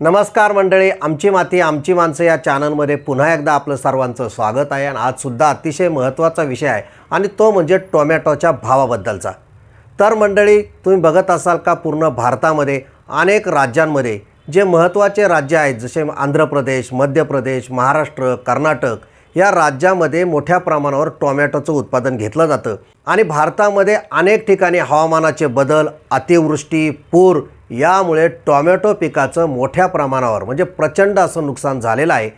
नमस्कार मंडळी आमची माती आमची माणसं या चॅनलमध्ये पुन्हा एकदा आपलं सर्वांचं स्वागत आहे आणि आजसुद्धा अतिशय महत्त्वाचा विषय आहे आणि तो म्हणजे टोमॅटोच्या भावाबद्दलचा. तर मंडळी तुम्ही बघत असाल का पूर्ण भारतामध्ये अनेक राज्यांमध्ये जे महत्त्वाचे राज्य आहेत जसे आंध्र प्रदेश मध्य प्रदेश महाराष्ट्र कर्नाटक या राज्यामध्ये मोठ्या प्रमाणावर टोमॅटोचं उत्पादन घेतलं जातं. आणि भारतामध्ये अनेक ठिकाणी हवामानाचे बदल अतिवृष्टी पूर यामुळे टोमॅटो पिकाचं मोठ्या प्रमाणावर म्हणजे प्रचंड असं नुकसान झालेलं आहे.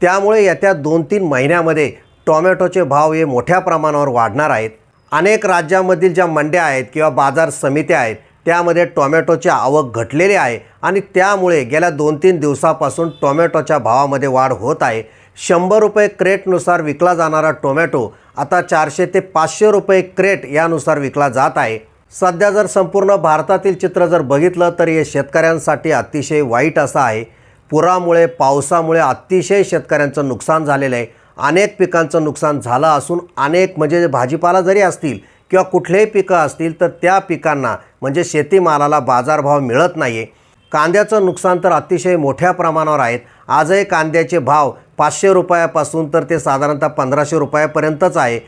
त्यामुळे येत्या दोन तीन महिन्यामध्ये टोमॅटोचे भाव हे मोठ्या प्रमाणावर वाढणार आहेत. अनेक राज्यामधील ज्या मंड्या आहेत किंवा बाजार समित्या आहेत त्यामध्ये टॉमॅटोची आवक घटलेली आहे आणि त्यामुळे गेल्या दोन तीन दिवसापासून टोमॅटोच्या भावामध्ये वाढ होत आहे. शंभर रुपये क्रेटनुसार विकला जाणारा टोमॅटो आता चारशे ते पाचशे रुपये क्रेट यानुसार विकला जात आहे. सध्या जर संपूर्ण भारतातील चित्र जर बघितलं तर हे शेतकऱ्यांसाठी अतिशय वाईट असं आहे. पुरामुळे पावसामुळे अतिशय शेतकऱ्यांचं नुकसान झालेलं आहे. अनेक पिकांचं नुकसान झालं असून अनेक म्हणजे भाजीपाला जरी असतील किंवा कुठलेही पिकं असतील तर त्या पिकांना म्हणजे शेतीमालाला बाजारभाव मिळत नाही आहे कांद्याचं नुकसान तर अतिशय मोठ्या प्रमाणावर आहेत आजही कांद्याचे भाव पाचशे रुपयापासून तर ते साधारणतः पंधराशे रुपयापर्यंतच आहे.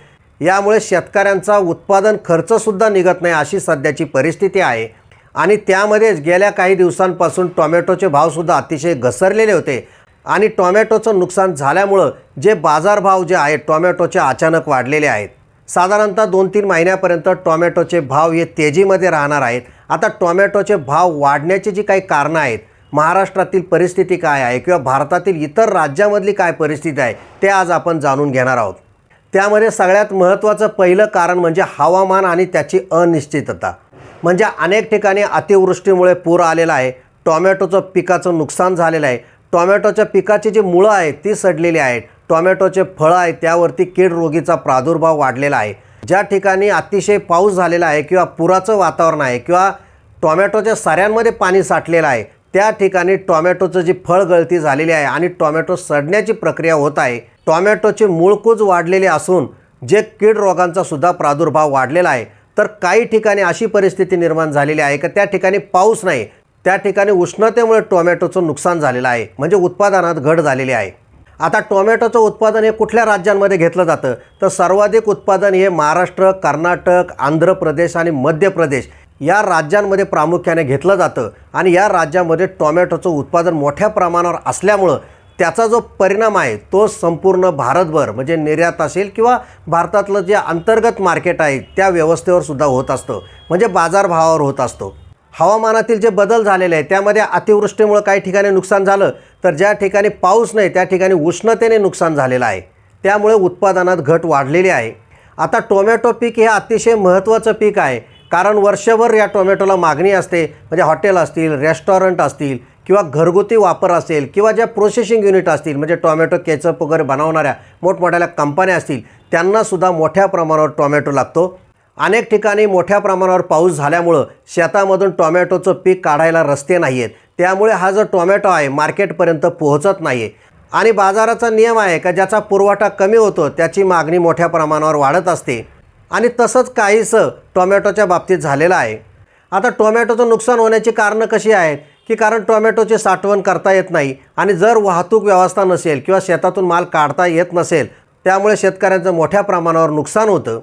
यामुळे शेतकऱ्यांचा उत्पादन खर्चसुद्धा निघत नाही अशी सध्याची परिस्थिती आहे. आणि त्यामध्येच गेल्या काही दिवसांपासून टोमॅटोचे भावसुद्धा अतिशय घसरलेले होते. आणि टोमॅटोचं नुकसान झाल्यामुळं जे बाजारभाव जे आहेत टोमॅटोचे अचानक वाढलेले आहेत. साधारणतः दोन तीन महिन्यापर्यंत टोमॅटोचे भाव हे तेजीमध्ये राहणार आहेत. आता टोमॅटोचे भाव वाढण्याची जी काही कारणं आहेत महाराष्ट्रातील परिस्थिती काय आहे किंवा भारतातील इतर राज्यामधली काय परिस्थिती आहे ते आज आपण जाणून घेणार आहोत. त्यामध्ये सगळ्यात महत्त्वाचं पहिलं कारण म्हणजे हवामान आणि त्याची अनिश्चितता. म्हणजे अनेक ठिकाणी अतिवृष्टीमुळे पूर आलेला आहे. टोमॅटोचं पिकाचं नुकसान झालेलं आहे. टोमॅटोच्या पिकाची जी मुळं आहेत ती सडलेली आहेत. टोमॅटोचे फळं आहेत त्यावरती कीड रोगीचा प्रादुर्भाव वाढलेला आहे. ज्या ठिकाणी अतिशय पाऊस झालेला आहे किंवा पुराचं वातावरण आहे किंवा टोमॅटोच्या साऱ्यांमध्ये पाणी साठलेलं आहे त्या ठिकाणी टोमॅटोचं जी फळगळती झालेली आहे आणि टोमॅटो सडण्याची प्रक्रिया होत आहे टोमॅटोचे मूळकूज वाढलेले असून जे कीड रोगांचा सुद्धा प्रादुर्भाव वाढलेला आहे तर काही ठिकाणी अशी परिस्थिती निर्माण झालेली आहे की त्या ठिकाणी पाऊस नाही त्या ठिकाणी उष्णतेमुळे टोमॅटोचं नुकसान झालेलं आहे म्हणजे उत्पादनात घट झालेली आहे. आता टोमॅटोचं उत्पादन हे कुठल्या राज्यांमध्ये घेतलं जातं? तर सर्वाधिक उत्पादन हे महाराष्ट्र कर्नाटक आंध्र प्रदेश आणि मध्य प्रदेश या राज्यांमध्ये प्रामुख्याने घेतलं जातं आणि या राज्यामध्ये टोमॅटोचं उत्पादन मोठ्या प्रमाणावर असल्यामुळं त्याचा जो परिणाम आहे तो संपूर्ण भारतभर म्हणजे निर्यात असेल किंवा भारतातलं जे अंतर्गत मार्केट आहे त्या व्यवस्थेवर सुद्धा होत असतं. म्हणजे बाजारभावावर होत असतो. हवामानातील जे बदल झालेले आहे त्यामध्ये अतिवृष्टीमुळं काही ठिकाणी नुकसान झालं तर ज्या ठिकाणी पाऊस नाही त्या ठिकाणी उष्णतेने नुकसान झालेलं आहे. त्यामुळे उत्पादनात घट वाढलेली आहे. आता टोमॅटो पीक हे अतिशय महत्त्वाचं पीक आहे. कारण वर्षभर या टोमॅटोला मागणी असते म्हणजे हॉटेल असतील रेस्टॉरंट असतील किंवा घरगुती वापर असेल किंवा ज्या प्रोसेसिंग युनिट असतील म्हणजे टोमॅटो केचप वगैरे बनवणाऱ्या मोठमोठ्या कंपन्या असतील त्यांनासुद्धा मोठ्या प्रमाणावर टोमॅटो लागतो. अनेक ठिकाणी मोठ्या प्रमाणावर पाऊस झाल्यामुळं शेतामधून टोमॅटोचं पीक काढायला रस्ते नाही आहेत त्यामुळे हा जो टोमॅटो आहे मार्केटपर्यंत पोहोचत नाही आहे आणि बाजाराचा नियम आहे का ज्याचा पुरवठा कमी होतो त्याची मागणी मोठ्या प्रमाणावर वाढत असते. आणि तसंच काहीसं टोमॅटोच्या बाबतीत झालेलं आहे. आता टोमॅटोचं नुकसान होण्याची कारणं कशी आहेत? की कारण टोमॅटोची साठवण करता येत नाही आणि जर वाहतूक व्यवस्था नसेल किंवा शेतातून माल काढता येत नसेल त्यामुळे शेतकऱ्यांचं मोठ्या प्रमाणावर नुकसान होतं.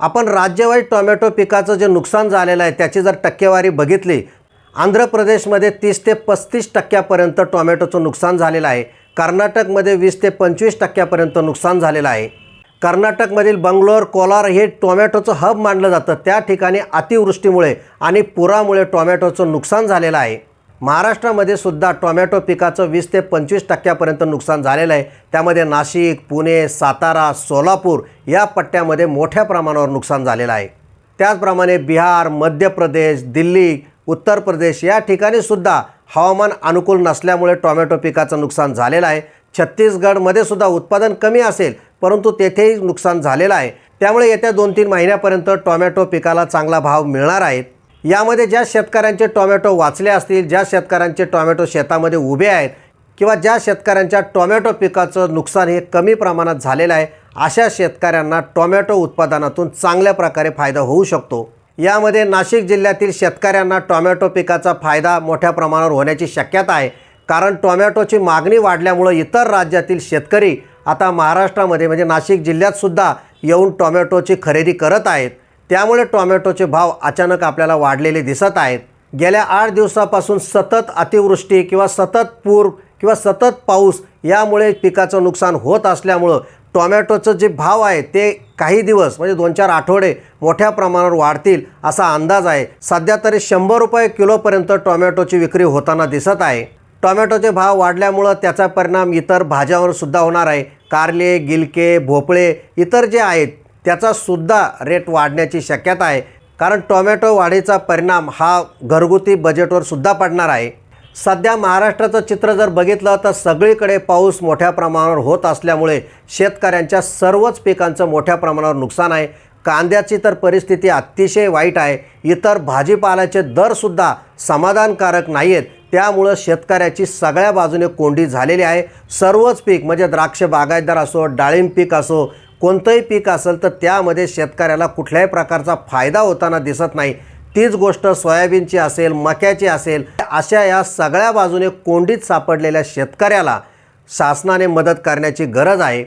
आपण राज्यवाईज टोमॅटो पिकाचं जे नुकसान झालेलं आहे त्याची जर टक्केवारी बघितली आंध्र प्रदेशमध्ये तीस ते पस्तीस टक्क्यापर्यंत टोमॅटोचं नुकसान झालेलं आहे. कर्नाटकमध्ये वीस ते पंचवीस टक्क्यापर्यंत नुकसान झालेलं आहे. कर्नाटकमधील बंगलोर कोलार हे टोमॅटोचं हब मानलं जातं. त्या ठिकाणी अतिवृष्टीमुळे आणि पुरामुळे टोमॅटोचं नुकसान झालेलं आहे. महाराष्ट्रामध्ये सुद्धा टोमॅटो पिकाचं वीस ते पंचवीस टक्क्यापर्यंत नुकसान झालेलं आहे. त्यामध्ये नाशिक पुणे सातारा सोलापूर या पट्ट्यामध्ये मोठ्या प्रमाणावर नुकसान झालेलं आहे. त्याचप्रमाणे बिहार मध्य प्रदेश दिल्ली उत्तर प्रदेश या ठिकाणी सुद्धा हवामान अनुकूल नसल्यामुळे टोमॅटो पिकाचं नुकसान झालेलं आहे. छत्तीसगडमध्ये सुद्धा उत्पादन कमी असेल परंतु तेथेही नुकसान झालेलं आहे. त्यामुळे येत्या दोन तीन महिन्यापर्यंत टोमॅटो पिकाला चांगला भाव मिळणार आहे. यामध्ये ज्या शेतकऱ्यांचे टोमॅटो वाचले असतील ज्या शेतकऱ्यांचे टोमॅटो शेतामध्ये उभे आहेत किंवा ज्या शेतकऱ्यांच्या टोमॅटो पिकाचं नुकसान हे कमी प्रमाणात झालेलं आहे अशा शेतकऱ्यांना टोमॅटो उत्पादनातून चांगल्या प्रकारे फायदा होऊ शकतो. यामध्ये नाशिक जिल्ह्यातील शेतकऱ्यांना टोमॅटो पिकाचा फायदा मोठ्या प्रमाणावर होण्याची शक्यता आहे. कारण टोमॅटोची मागणी वाढल्यामुळं इतर राज्यातील शेतकरी आता महाराष्ट्रामध्ये म्हणजे नाशिक जिल्ह्यातसुद्धा येऊन टोमॅटोची खरेदी करत आहेत. त्यामुळे टोमॅटोचे भाव अचानक आपल्याला वाढलेले दिसत आहेत. गेल्या आठ दिवसापासून सतत अतिवृष्टी किंवा सतत पूर किंवा सतत पाऊस यामुळे पिकाचं नुकसान होत असल्यामुळं टोमॅटोचं जे भाव आहे ते काही दिवस म्हणजे दोन चार आठवडे मोठ्या प्रमाणावर वाढतील असा अंदाज आहे. सध्या तरी शंभर रुपये किलोपर्यंत टोमॅटोची विक्री होताना दिसत आहे. टोमॅटोचे भाव वाढल्यामुळं त्याचा परिणाम इतर भाज्यांवरसुद्धा होणार आहे. कारले गिलके भोपळे इतर जे आहेत त्याचासुद्धा रेट वाढण्याची शक्यता आहे. कारण टोमॅटो वाढीचा परिणाम हा घरगुती बजेटवर सुद्धा पडणार आहे. सध्या महाराष्ट्राचं चित्र जर बघितलं तर सगळीकडे पाऊस मोठ्या प्रमाणावर होत असल्यामुळे शेतकऱ्यांच्या सर्वच पिकांचं मोठ्या प्रमाणावर नुकसान आहे. कांद्याची तर परिस्थिती अतिशय वाईट आहे. इतर भाजीपाल्याचे दरसुद्धा समाधानकारक नाही आहेत त्यामुळं शेतकऱ्याची सगळ्या बाजूने कोंडी झालेली आहे. सर्वच पीक म्हणजे द्राक्ष बागायतदार असो डाळिंब पीक असो कोणतंही पीक असेल तर त्यामध्ये शेतकऱ्याला कुठल्याही प्रकारचा फायदा होताना दिसत नाही. तीच गोष्ट सोयाबीनची असेल मक्याची असेल अशा या सगळ्या बाजूने कोंडीत सापडलेल्या शेतकऱ्याला शासनाने मदत करण्याची गरज आहे.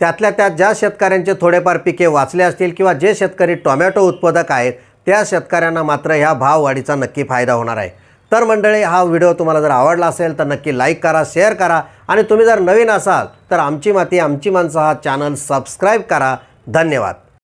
त्यातल्या त्यात ज्या शेतकऱ्यांचे थोडेफार पिके वाचले असतील किंवा जे शेतकरी टोमॅटो उत्पादक आहेत त्या शेतकऱ्यांना मात्र ह्या भाववाढीचा नक्की फायदा होणार आहे. तर मंडळी हा व्हिडिओ तुम्हाला जर आवडला असेल तर नक्की लाईक करा शेअर करा. आणि तुम्ही जर नवीन असाल तर आमची माती आमची माणसं हा चॅनल सबस्क्राईब करा. धन्यवाद.